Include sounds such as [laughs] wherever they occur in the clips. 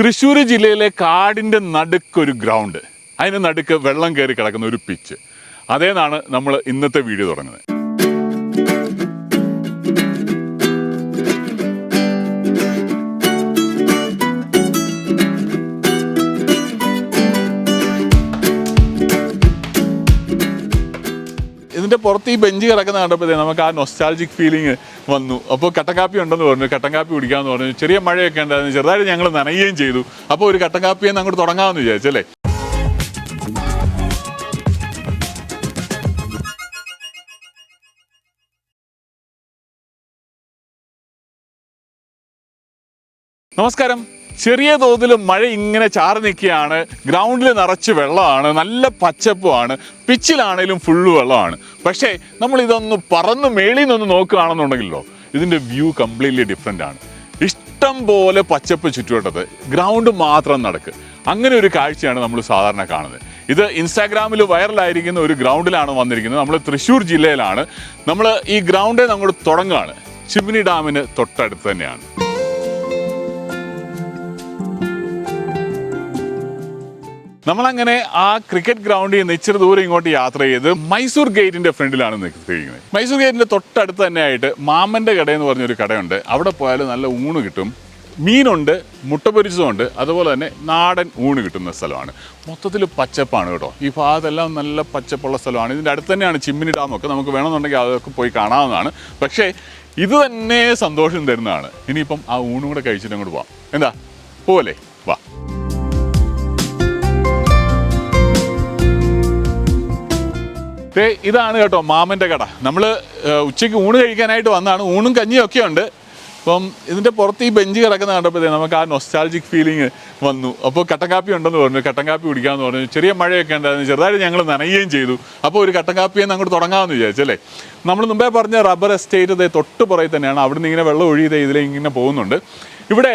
തൃശ്ശൂർ ജില്ലയിലെ കാടിന്റെ നടുക്കൊരു ഗ്രൗണ്ട്. അതിന് നടുക്ക് വെള്ളം കയറി കിടക്കുന്ന ഒരു പിച്ച് അതേന്നാണ് നമ്മൾ ഇന്നത്തെ വീഡിയോ തുടങ്ങുന്നത്. ഇതിന്റെ പുറത്ത് ഈ ബെഞ്ച് കിടക്കുന്ന കണ്ടപ്പോഴത്തേ നമുക്ക് ആ നൊസ്റ്റാൾജിക് ഫീലിംഗ് വന്നു. അപ്പോൾ കട്ടൻ കാപ്പി ഉണ്ടെന്ന് പറഞ്ഞു. കട്ടൻ കാപ്പി കുടിക്കാമെന്ന് പറഞ്ഞു. ചെറിയ മഴയൊക്കെ ഉണ്ടായിരുന്നു. ചെറുതായിട്ട് ഞങ്ങൾ നനയുകയും ചെയ്തു. അപ്പോൾ ഒരു കട്ടൻ കാപ്പി എന്ന് അങ്ങോട്ട് തുടങ്ങാമെന്ന് വിചാരിച്ചല്ലേ നമസ്കാരം. ചെറിയ തോതിൽ മഴ ഇങ്ങനെ ചാറി നിൽക്കുകയാണ്. ഗ്രൗണ്ടിൽ നിറച്ച് വെള്ളമാണ്. നല്ല പച്ചപ്പുമാണ്. പിച്ചിലാണേലും ഫുള്ള് വെള്ളമാണ്. പക്ഷേ നമ്മൾ ഇതൊന്ന് പറന്ന് മേളിൽ നിന്ന് നോക്കുകയാണെന്നുണ്ടെങ്കിലോ ഇതിന്റെ വ്യൂ കംപ്ലീറ്റ്ലി ഡിഫറെന്റ് ആണ്. ഇഷ്ടം പോലെ പച്ചപ്പ് ചുറ്റുവട്ടത്ത് ഗ്രൗണ്ട് മാത്രം നടക്ക്. അങ്ങനെ ഒരു കാഴ്ചയാണ് നമ്മൾ സാധാരണ കാണുന്നത്. ഇത് ഇൻസ്റ്റാഗ്രാമിൽ വൈറലായിരിക്കുന്ന ഒരു ഗ്രൗണ്ടിലാണ് വന്നിരിക്കുന്നത്. നമ്മൾ തൃശ്ശൂർ ജില്ലയിലാണ്. നമ്മൾ ഈ ഗ്രൗണ്ടേ നമ്മൾ തുടങ്ങുകയാണ്. ചിമ്മിനി ഡാമിന് തൊട്ടടുത്ത് തന്നെയാണ്. നമ്മളങ്ങനെ ആ ക്രിക്കറ്റ് ഗ്രൗണ്ടിൽ നിന്ന് ഇച്ചിരി ദൂരം ഇങ്ങോട്ട് യാത്ര ചെയ്ത് മൈസൂർ ഗേറ്റിന്റെ ഫ്രണ്ടിലാണ് നിൽക്കുന്നത്. മൈസൂർ ഗേറ്റിന്റെ തൊട്ടടുത്ത് തന്നെ ആയിട്ട് മാമന്റെ കട എന്ന് പറഞ്ഞൊരു കടയുണ്ട്. അവിടെ പോയാൽ നല്ല ഊണ് കിട്ടും. മീനുണ്ട് മുട്ട പൊരിച്ചതുണ്ട്. അതുപോലെ തന്നെ നാടൻ ഊണ് കിട്ടുന്ന സ്ഥലമാണ്. മൊത്തത്തിൽ പച്ചപ്പാണ് കേട്ടോ. ഈ ഭാഗത്തെല്ലാം നല്ല പച്ചപ്പുള്ള സ്ഥലമാണ്. ഇതിന്റെ അടുത്ത് തന്നെയാണ് ചിമ്മിനി ഡാമൊക്കെ നമുക്ക് വേണമെന്നുണ്ടെങ്കിൽ അതൊക്കെ പോയി കാണാവുന്നതാണ്. പക്ഷേ ഇത് തന്നെ സന്തോഷം തരുന്നതാണ്. ഇനിയിപ്പം ആ ഊണും കൂടെ കഴിച്ചിട്ട് അങ്ങോട്ട് പോവാം. എന്താ? പോലെ ദേ, ഇതാണ് കേട്ടോ മാമന്റെ കട. നമ്മൾ ഉച്ചയ്ക്ക് ഊണ് കഴിക്കാനായിട്ട് വന്നതാണ് ഊണും കഞ്ഞിയും ഒക്കെ ഉണ്ട്. അപ്പം ഇതിന്റെ പുറത്ത് ഈ ബെഞ്ച് കിടക്കുന്ന കണ്ടപ്പോഴത്തേ നമുക്ക് ആ നൊസ്റ്റാൾജിക് ഫീലിംഗ് വന്നു. അപ്പോൾ കട്ടൻ കാപ്പി ഉണ്ടെന്ന് പറഞ്ഞു. കട്ടൻ കാപ്പി കുടിക്കാമെന്ന് പറഞ്ഞു. ചെറിയ മഴയൊക്കെ ഉണ്ടായിരുന്നു. ചെറുതായിട്ട് ഞങ്ങൾ നനയുകയും ചെയ്തു. അപ്പോൾ ഒരു കട്ടൻ കാപ്പിയെ അങ്ങോട്ട് തുടങ്ങാമെന്ന് വിചാരിച്ചല്ലേ നമ്മൾ മുമ്പേ പറഞ്ഞ റബ്ബർ എസ്റ്റേറ്റ് തൊട്ട് പുറകിൽ തന്നെയാണ്. അവിടുന്ന് ഇങ്ങനെ വെള്ളം ഒഴുകിയത് ഇതിലെ ഇങ്ങനെ പോകുന്നുണ്ട്. ഇവിടെ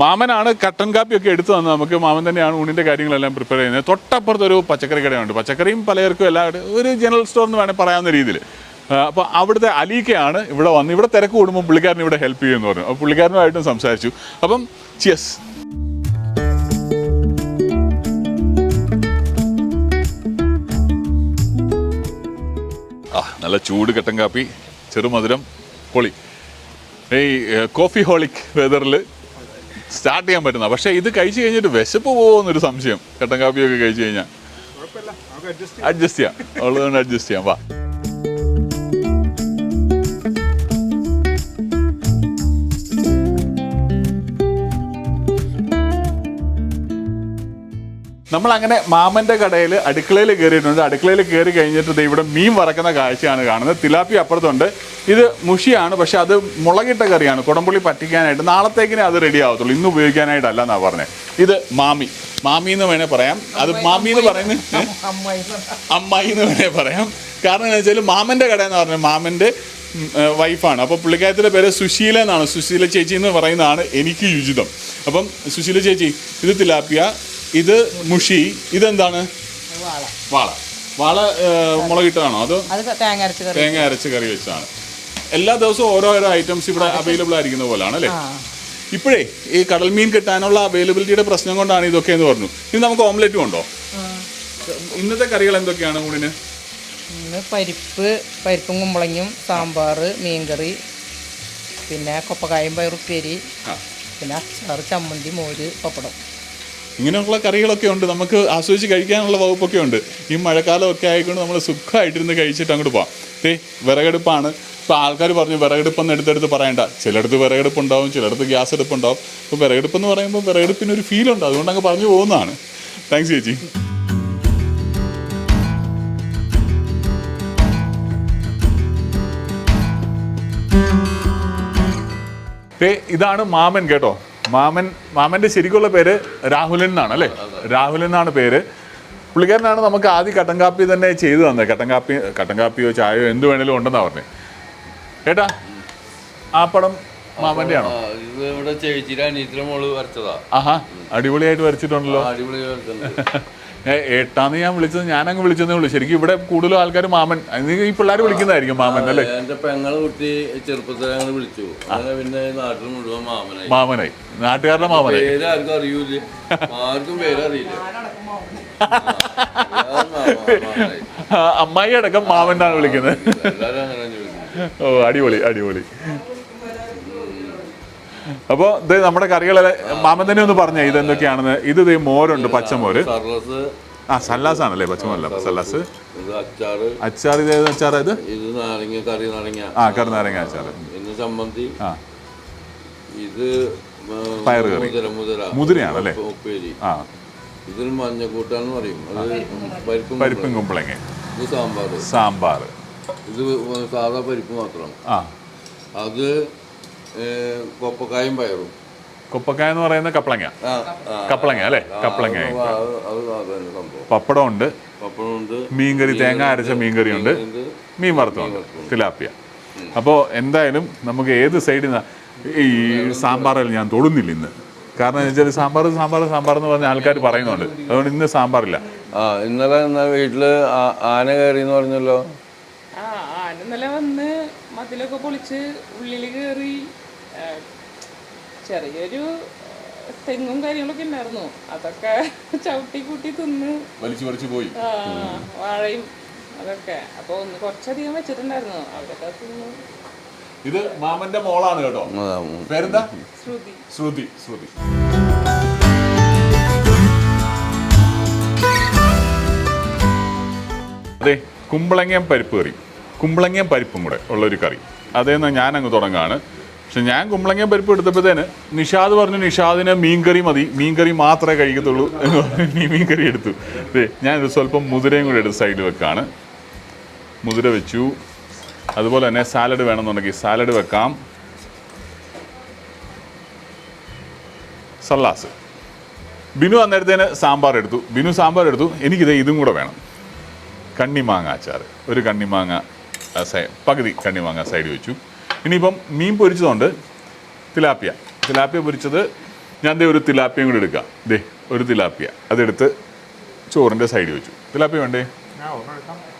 മാമനാണ് കട്ടൻ കാപ്പിയൊക്കെ എടുത്തു തന്നത്. നമുക്ക് മാമൻ തന്നെയാണ് ഊണിന്റെ കാര്യങ്ങളെല്ലാം പ്രിപ്പയർ ചെയ്യുന്നത്. തൊട്ടപ്പുറത്തൊരു പച്ചക്കറി കടയുണ്ട്. പച്ചക്കറിയും പലർക്കും എല്ലാം ഒരു ജനറൽ സ്റ്റോർ എന്ന് വേണേൽ പറയാവുന്ന രീതിയിൽ. അപ്പോൾ അവിടുത്തെ അലീക്കയാണ് ഇവിടെ വന്ന് ഇവിടെ തിരക്ക് കൂടുമ്പോൾ പുള്ളിക്കാരൻ ഇവിടെ ഹെൽപ്പ് ചെയ്യുമെന്ന് പറഞ്ഞു. അപ്പോൾ പുള്ളിക്കാരനുമായിട്ടും സംസാരിച്ചു. അപ്പം ചിയസ് ആ നല്ല ചൂട് കട്ടൻ കാപ്പി ചെറുമധുരം പൊളി. ഈ കോഫി ഹോളിക് വെതറിൽ സ്റ്റാർട്ട് ചെയ്യാൻ പറ്റുന്ന. പക്ഷേ ഇത് കഴിച്ചു കഴിഞ്ഞിട്ട് വിശപ്പ് പോകുമെന്നൊരു സംശയം. കട്ടൻ കാപ്പിയൊക്കെ കഴിച്ചു കഴിഞ്ഞാൽ അഡ്ജസ്റ്റ് ചെയ്യാം. ഉള്ളതുകൊണ്ട് അഡ്ജസ്റ്റ് ചെയ്യാം. വാ. നമ്മൾ അങ്ങനെ മാമന്റെ കടയിൽ അടുക്കളയിൽ കയറിയിട്ടുണ്ട്. അടുക്കളയിൽ കയറി കഴിഞ്ഞിട്ട് ഇവിടെ മീൻ വറക്കുന്ന കാഴ്ചയാണ് കാണുന്നത്. തിലാപ്പി അപ്പുറത്തുണ്ട്. ഇത് മുഷിയാണ് പക്ഷേ അത് മുളകിട്ട കറിയാണ്. കുടംപുള്ളി പറ്റിക്കാനായിട്ട് നാളത്തേക്കിനെ അത് റെഡി ആവത്തുള്ളൂ. ഇന്ന് ഉപയോഗിക്കാനായിട്ടല്ല എന്നാ പറഞ്ഞത് ഇത് മാമി. മാമി എന്ന് വേണേൽ പറയാം. അത് മാമി എന്ന് പറയുന്നത്? അമ്മായി എന്ന് വേണേൽ പറയാം. കാരണം എന്താ വെച്ചാൽ മാമന്റെ കട എന്ന് പറഞ്ഞാൽ മാമന്റെ വൈഫാണ്. അപ്പോൾ പുള്ളിക്കാരത്തിന്റെ പേര് സുശീല എന്നാണ്. സുശീല ചേച്ചി എന്ന് പറയുന്നതാണ് എനിക്ക് യുചിതം അപ്പം സുശീല ചേച്ചി ഇത് തിലാപ്പിയ. ഇത് മുഷി ഇതെന്താണ്? വാള. വാള മുളകിട്ടതാണോ? അതോ തേങ്ങ അരച്ച് കറി വെച്ചതാണ്. എല്ലാ ദിവസവും ഓരോരോ ഐറ്റംസ് ഇവിടെ അവൈലബിൾ ആയിരിക്കുന്ന പോലെയാണ് അല്ലേ? ഇപ്പോഴേ ഈ കടൽ മീൻ കിട്ടാനുള്ള അവൈലബിലിറ്റിയുടെ പ്രശ്നം കൊണ്ടാണ് ഇതൊക്കെ എന്ന് പറഞ്ഞു. ഇനി നമുക്ക് ഓംലെറ്റും ഉണ്ടോ? ഇന്നത്തെ കറികൾ എന്തൊക്കെയാണ് കൂടിന് ഇന്ന് പരിപ്പ് പരിപ്പും കുമ്പളങ്ങയും സാമ്പാർ മീൻകറി പിന്നെ കൊപ്പക്കായും പയറുപ്പേരി പിന്നെ അച്ചാറ് ചമ്മന്തി മോര് പപ്പടം. ഇങ്ങനെയുള്ള കറികളൊക്കെ ഉണ്ട്. നമുക്ക് ആസ്വദിച്ച് കഴിക്കാനുള്ള വകുപ്പൊക്കെ ഉണ്ട്. ഈ മഴക്കാലമൊക്കെ ആയിക്കൊണ്ട് നമ്മൾ സുഖമായിട്ടിരുന്ന് കഴിച്ചിട്ട് അങ്ങോട്ട് പോവാം. ദേ വിറകടുപ്പാണ്. ഇപ്പോൾ ആൾക്കാർ പറഞ്ഞു വിറകടുപ്പെന്ന് എടുത്തെടുത്ത് പറയണ്ട. ചിലയിടത്ത് വിറകടുപ്പ് ഉണ്ടാവും ചിലയിടത്ത് ഗ്യാസ് എടുപ്പുണ്ടാവും അപ്പോൾ വിറകെടുപ്പെന്ന് പറയുമ്പോൾ വിറകെടുപ്പിന് ഒരു ഫീൽ ഉണ്ട്. അതുകൊണ്ട് അങ്ങ് പറഞ്ഞു പോകുന്നതാണ്. താങ്ക്സ് ചേച്ചി. ഇതാണ് മാമൻ കേട്ടോ. മാമൻ മാമന്റെ ശരിക്കുള്ള പേര് രാഹുലൻ എന്നാണ് അല്ലേ? രാഹുലൻ എന്നാണ് പേര്. പുള്ളിക്കാരനാണ് നമുക്ക് ആദ്യം കട്ടൻ കാപ്പി തന്നെ ചെയ്തു തന്നത്. കട്ടൻ കാപ്പി കട്ടൻ കാപ്പിയോ ചായയോ എന്ത് വേണേലും ഉണ്ടെന്നാ പറഞ്ഞത് ഏട്ടാ ആ പടം മാമന്റെ ആണോ ഇവിടെ ചേച്ചിയുടെ അനിയത്തിയുടെ മോൾ വരച്ചതാ. ആഹാ അടിപൊളിയായിട്ട് വരച്ചിട്ടുണ്ടല്ലോ. അടിപൊളിയായിട്ട് [laughs] ഏട്ടാന്ന് ഞാൻ വിളിച്ചത് ഞാനങ്ങ് വിളിച്ചതേ ഉള്ളൂ. ശരിക്കും ഇവിടെ കൂടുതലും ആൾക്കാർ മാമൻ. ഈ പിള്ളേർ വിളിക്കുന്നതായിരിക്കും മാമൻ അല്ലേ? എന്റെ പെങ്ങളെ കുട്ടി ചെറുപ്പത്തിൽ അങ്ങനെ വിളിച്ചു അങ്ങനെ പിന്നെ നാട്ടിൽ മുഴുവൻ മാമനായി. മാമനായി. നാട്ടുകാരുടെ മാമനായി. ആർക്കും അറിയൂല ആർക്കും പേരറിയില്ല അമ്മായി അടക്കം മാമൻ തന്നെ വിളിക്കുന്നത് ഓ അടിപൊളി അടിപൊളി. അപ്പോൾ ഇത് നമ്മുടെ കറികളെ മാമൻ തന്നെ ഒന്ന് പറഞ്ഞേ ഇത് എന്തൊക്കെയാണെന്ന് ഇത് ഇത് മോരുണ്ട് പച്ചമോര്. ആ സല്ലാസ് ആണല്ലേ പച്ചമോരല്ല സല്ലാസ്. ഇത് അച്ചാറ്. അച്ചാർ ഇത് ഏത് അച്ചാർ ഇത്? ഇത് നാരങ്ങ കറി നാരങ്ങ. ആ കറി നാരങ്ങ അച്ചാർ ഇന്ന് ചമ്മന്തി. ആ. ഇത് പയറ് കറി. മുതിര മുതിര. മുതിരയാണല്ലേ? ഉപ്പ- ഉപ്പേരി. ആ. ഇതൊരു മഞ്ഞക്കൂട്ടാന്ന് പറയും. അത് പരിപ്പും പരിപ്പും കുമ്പളങ്ങ. ഇത് സാമ്പാർ സാമ്പാർ ഇത് സാധാ പരിപ്പ് മാത്രം. ആ. അത് കൊപ്പക്കായും പയറും. കുപ്പക്കായ എന്ന് പറയുന്ന കപ്പളങ്ങ. കപ്പളങ്ങ അല്ലേ? കപ്പളങ്ങ പപ്പടം ഉണ്ട് പപ്പടമുണ്ട്. മീൻകറി തേങ്ങ അരച്ച മീൻകറി ഉണ്ട്. മീൻ വറുത്തുണ്ട് തിലാപ്പിയ. അപ്പോൾ എന്തായാലും നമുക്ക് ഏത് സൈഡിൽ നിന്ന് ഈ സാമ്പാറിൽ ഞാൻ തൊടുന്നില്ല ഇന്ന്. കാരണം എന്ന് വെച്ചാൽ സാമ്പാർ സാമ്പാർ സാമ്പാർ എന്ന് പറഞ്ഞ ആൾക്കാർ പറയുന്നുണ്ട്. അതുകൊണ്ട് ഇന്ന് സാമ്പാറില്ല. ആ ഇന്നലെ വീട്ടിൽ ആന കയറി എന്ന് പറഞ്ഞല്ലോ? ആ ആന ഇന്നലെ വന്ന് മതിലൊക്കെ പൊളിച്ച് ഉള്ളിൽ കയറി ചെറിയൊരു തെങ്ങും കാര്യങ്ങളൊക്കെ ഉണ്ടായിരുന്നു. അതൊക്കെ [laughs] ചവിട്ടി കൂട്ടി തിന്ന്. വലിച്ചു വലിച്ചു പോയി. വാഴയും അതൊക്കെ. അപ്പൊ ഒന്ന് കുറച്ചധികം വെച്ചിട്ടുണ്ടായിരുന്നു. അവരൊക്കെ തിന്നു. ഇത് മാമന്റെ മോളാണ് കേട്ടോ. പേരെന്താ? ശ്രുതി. ശ്രുതി ശ്രുതി. അതെ കുമ്പളങ്ങയും പരിപ്പ് കറി കുമ്പളങ്ങയും പരിപ്പും കൂടെ ഉള്ളൊരു കറി. അതേന്ന് ഞാൻ അങ്ങ് തുടങ്ങാണ്. പക്ഷെ ഞാൻ കുമ്പളങ്ങ പരിപ്പ് എടുത്തപ്പോഴത്തേന് നിഷാദ് പറഞ്ഞു നിഷാദിന് മീൻകറി മതി. മീൻകറി മാത്രമേ കഴിക്കത്തുള്ളൂ. എന്ന് പറഞ്ഞ് മീൻകറി എടുത്തു. അതെ ഞാനൊരു സ്വല്പം മുതിരയും കൂടെ എടുത്ത് സൈഡിൽ വെക്കാണ്. മുതിര വെച്ചു. അതുപോലെ തന്നെ സാലഡ് വേണമെന്നുണ്ടെങ്കിൽ സാലഡ് വെക്കാം. സല്ലാസ്. ബിനു അന്നേരത്തേന് സാമ്പാർ എടുത്തു. ബിനു സാമ്പാർ എടുത്തു. എനിക്കിത് ഇതും കൂടെ വേണം. കണ്ണിമാങ്ങ അച്ചാർ ഒരു കണ്ണിമാങ്ങ പകുതി കണ്ണിമാങ്ങ സൈഡിൽ വെച്ചു. ഇനിയിപ്പം മീൻ പൊരിച്ചതുകൊണ്ട് തിലാപ്പിയ. തിലാപ്പിയ പൊരിച്ചത് ഞാൻ ദേ ഒരു തിലാപ്പിയും കൂടി എടുക്കാം. ദേ ഒരു തിലാപ്പിയ. അതെടുത്ത് ചോറിന്റെ സൈഡിൽ വെച്ചു. തിലാപ്പിയ വേണ്ടേ?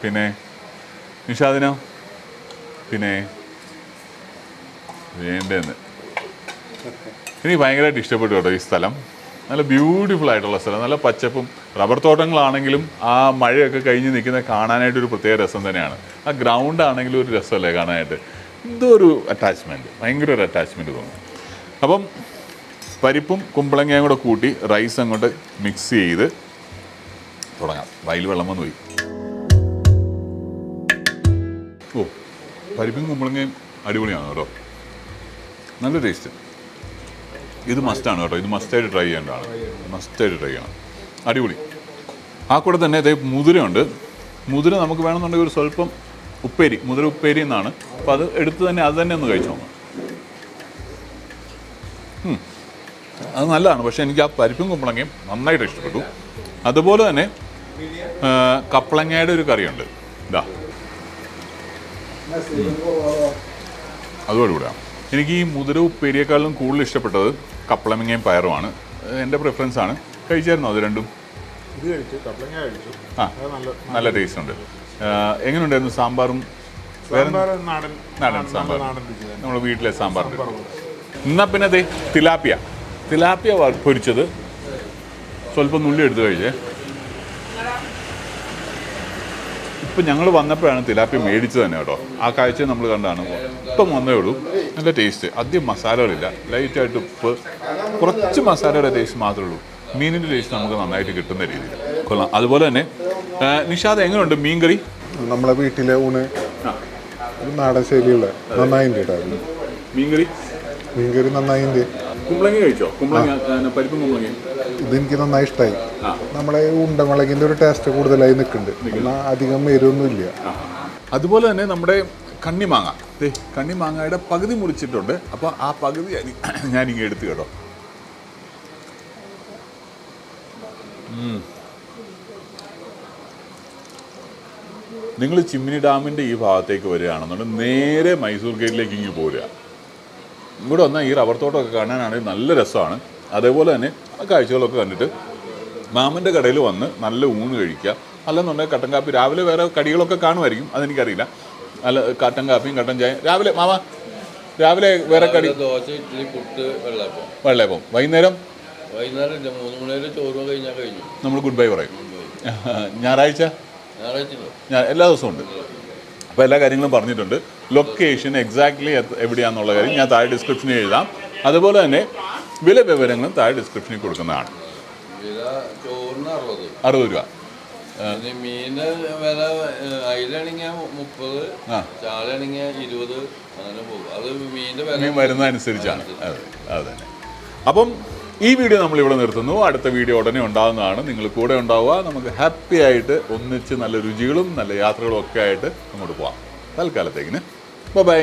പിന്നെ നിഷാദിനോ? പിന്നെ വേണ്ടെന്ന്. എനിക്ക് ഭയങ്കരമായിട്ട് ഇഷ്ടപ്പെട്ടു കേട്ടോ ഈ സ്ഥലം. നല്ല ബ്യൂട്ടിഫുൾ ആയിട്ടുള്ള സ്ഥലം. നല്ല പച്ചപ്പും റബ്ബർ തോട്ടങ്ങളാണെങ്കിലും ആ മഴയൊക്കെ കഴിഞ്ഞ് നിൽക്കുന്ന കാണാനായിട്ട് ഒരു പ്രത്യേക രസം തന്നെയാണ്. ആ ഗ്രൗണ്ട് ആണെങ്കിലും ഒരു രസമല്ലേ കാണാനായിട്ട്? എന്തോ ഒരു അറ്റാച്ച്മെന്റ് ഭയങ്കര ഒരു അറ്റാച്ച്മെന്റ് തോന്നും. അപ്പം പരിപ്പും കുമ്പളങ്ങയും കൂടെ കൂട്ടി റൈസ് അങ്ങോട്ട് മിക്സ് ചെയ്ത് തുടങ്ങാം. വയൽ വെള്ളം വന്ന് പോയി ഓ പരിപ്പും കുമ്പളങ്ങയും അടിപൊളിയാണ് കേട്ടോ? നല്ല ടേസ്റ്റ് ഇത് മസ്റ്റാണ് കേട്ടോ. ഇത് മസ്റ്റായിട്ട് ട്രൈ ചെയ്യേണ്ടതാണ്. മസ്റ്റായിട്ട് ട്രൈ ചെയ്യണം. അടിപൊളി. ആ കൂടെ തന്നെ മുതിരയുണ്ട്. മുതിര നമുക്ക് വേണമെന്നുണ്ടെങ്കിൽ ഒരു സ്വല്പം ഉപ്പേരി മുതിര ഉപ്പേരി എന്നാണ്. അപ്പോൾ അത് എടുത്ത് തന്നെ അത് തന്നെ ഒന്ന് കഴിച്ചു? നോക്കാം അത് നല്ലതാണ്. പക്ഷേ എനിക്ക് ആ പരിപ്പും കുമ്പളങ്ങയും നന്നായിട്ട് ഇഷ്ടപ്പെട്ടു. അതുപോലെ തന്നെ കപ്പളങ്ങയുടെ ഒരു കറിയുണ്ട്. ഇതാ അതോടുകൂടെ കൂടെ എനിക്ക് ഈ മുതിര ഉപ്പേരിയേക്കാളും കൂടുതൽ ഇഷ്ടപ്പെട്ടത് കപ്പളങ്ങയും പയറുമാണ് എന്റെ പ്രിഫറൻസ് ആണ്. കഴിച്ചായിരുന്നു അത് രണ്ടും? ആ. നല്ല ടേസ്റ്റ് ഉണ്ട്. എങ്ങനെയുണ്ടായിരുന്നു സാമ്പാറും? നാടൻ നാടൻ സാമ്പാർ. നമ്മൾ വീട്ടിലെ സാമ്പാർ എന്നാ പിന്നെ അതെ തിലാപ്പിയ. തിലാപ്പിയ പൊരിച്ചത്. സ്വല്പം നുള്ളി എടുത്തു കഴിച്ചേ. ഇപ്പം ഞങ്ങൾ വന്നപ്പോഴാണ് തിലാപ്പിയ മേടിച്ചത് തന്നെ കേട്ടോ. ആ കാഴ്ച നമ്മൾ കണ്ടാണ്. ഇപ്പം വന്നേ ഉള്ളൂ. നല്ല ടേസ്റ്റ് അധികം മസാലകളില്ല. ലൈറ്റായിട്ട് ഉപ്പ്. കുറച്ച് മസാലയുടെ ടേസ്റ്റ് മാത്രമേ ഉള്ളൂ. മീനിന്റെ ടേസ്റ്റ് നമുക്ക് നന്നായിട്ട് കിട്ടുന്ന രീതിയിൽ കൊള്ളാം. അതുപോലെ തന്നെ നിഷാദ് എങ്ങനെയുണ്ട് മീൻകറി? നമ്മളെ വീട്ടിലെ ഊണ്. നാടൻ ശൈലിയുള്ള. നന്നായി മീൻകറി? മീൻകറി നന്നായിണ്ട്. കുമ്പളങ്ങ കഴിച്ചോ? കുമ്പളങ്ങ ആ, പരിപ്പും കുമ്പളങ്ങ. ഇതെനിക്ക് നന്നായി ഇഷ്ടമായി. നമ്മളെ ഈ ഉണ്ടമുളകിന്റെ ഒരു ടേസ്റ്റ് കൂടുതലായി നിൽക്കുന്നുണ്ട് എന്നാൽ അധികം എരിവൊന്നുമില്ല. അതുപോലെ തന്നെ നമ്മുടെ കണ്ണിമാങ്ങ. ദേ കണ്ണിമാങ്ങയുടെ പകുതി മുറിച്ചിട്ടുണ്ട്. അപ്പോൾ ആ പകുതി ഞാനിങ്ങനെ [clears throat] ഞാനിങ്ങ് എടുത്ത് കേട്ടോ. നിങ്ങൾ ചിമ്മിനി ഡാമിന്റെ ഈ ഭാഗത്തേക്ക് വരികയാണെന്നുണ്ടെങ്കിൽ നേരെ മൈസൂർ ഗേറ്റിലേക്ക് ഇങ്ങ് പോരുക. ഇവിടെ വന്നാൽ ഈ റബ്ബർ തോട്ടമൊക്കെ കാണാനാണെങ്കിൽ നല്ല രസമാണ്. അതേപോലെ തന്നെ ആ കാഴ്ചകളൊക്കെ കണ്ടിട്ട് മാമന്റെ കടയിൽ വന്ന് നല്ല ഊണ് കഴിക്കുക. അല്ലെന്നുണ്ടെങ്കിൽ കട്ടൻ കാപ്പി രാവിലെ വേറെ കടികളൊക്കെ കാണുമായിരിക്കും അതെനിക്കറിയില്ല. അല്ല കട്ടൻ കാപ്പിയും കട്ടൻ ചായ രാവിലെ മാമ രാവിലെ വേറെ കടി? ദോശ ഇഡ്ഡലി പുട്ട് വെള്ളപ്പം വെള്ളപ്പം വൈകുന്നേരം? വൈകുന്നേരം മൂന്ന് മണി വരെ ചോറ് കഴിഞ്ഞാൽ കഴിഞ്ഞു. നമ്മൾ ഗുഡ് ബൈ പറയും. ഞായറാഴ്ച? ഞാൻ എല്ലാ ദിവസവും ഉണ്ട്. അപ്പോൾ എല്ലാ കാര്യങ്ങളും പറഞ്ഞിട്ടുണ്ട്. ലൊക്കേഷൻ എക്സാക്ട്ലി എവിടെയാണെന്നുള്ള കാര്യം ഞാൻ താഴെ ഡിസ്ക്രിപ്ഷനിൽ എഴുതാം. അതുപോലെ തന്നെ വില വിവരങ്ങളും താഴെ ഡിസ്ക്രിപ്ഷനിൽ കൊടുക്കുന്നതാണ്. അറുപത് രൂപ. പിന്നെ മീന് വില അയിലാണെങ്കിൽ മുപ്പത് ആ. ചാളയാണെങ്കിൽ ഇരുപത് അങ്ങനെ പോകും. അത് മീനിന്റെ വില അതെ അതെ. അപ്പം ഈ വീഡിയോ നമ്മൾ ഇവിടെ നിർത്തുന്നു. അടുത്ത വീഡിയോ ഉടനെ ഉണ്ടാകുന്നതാണ് നിങ്ങൾ കൂടെ ഉണ്ടാവുക. നമുക്ക് ഹാപ്പി ആയിട്ട് ഒന്നിച്ച് നല്ല രുചികളും നല്ല യാത്രകളും ഒക്കെ ആയിട്ട് അങ്ങോട്ട് പോവാം. തൽക്കാലത്തേക്കിന്. ബൈ